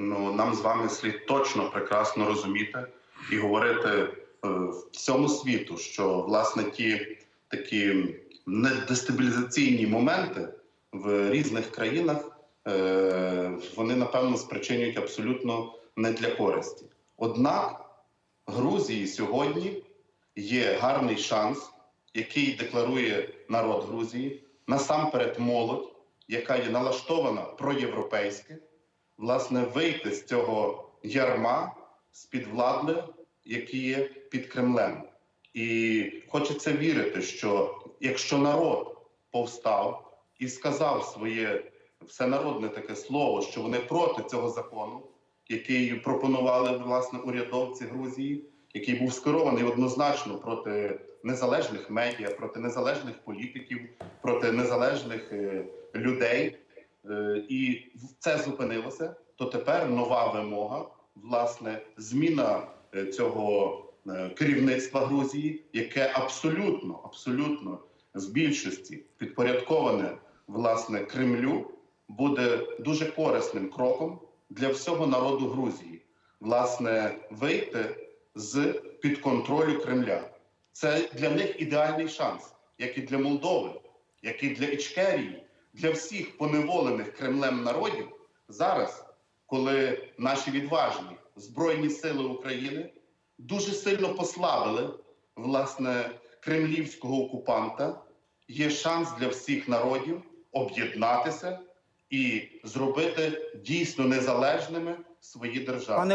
ну нам з вами слід точно прекрасно розуміти і говорити е, всьому світу, що власне ті такі недестабілізаційні моменти в різних країнах е, вони напевно спричинюють абсолютно не для користі. Однак Грузії сьогодні є гарний шанс, який декларує народ Грузії, насамперед молодь, яка є налаштована проєвропейськи, власне, вийти з цього ярма з-під влади, які є під Кремлем. І хочеться вірити, що якщо народ повстав і сказав своє всенародне таке слово, що вони проти цього закону, який пропонували власне урядовці Грузії, який був скерований однозначно проти незалежних медіа, проти незалежних політиків, проти незалежних е, людей, і це зупинилося, то тепер нова вимога, власне, зміна е, цього е, керівництва Грузії, яке абсолютно, абсолютно з більшості підпорядковане власне Кремлю, буде дуже корисним кроком для всього народу Грузії, власне, вийти з під контролю Кремля. Це для них ідеальний шанс, як і для Молдови, як і для Ічкерії, для всіх поневолених Кремлем народів зараз, коли наші відважні збройні сили України дуже сильно послабили власне кремлівського окупанта, є шанс для всіх народів об'єднатися і зробити дійсно незалежними свої держави.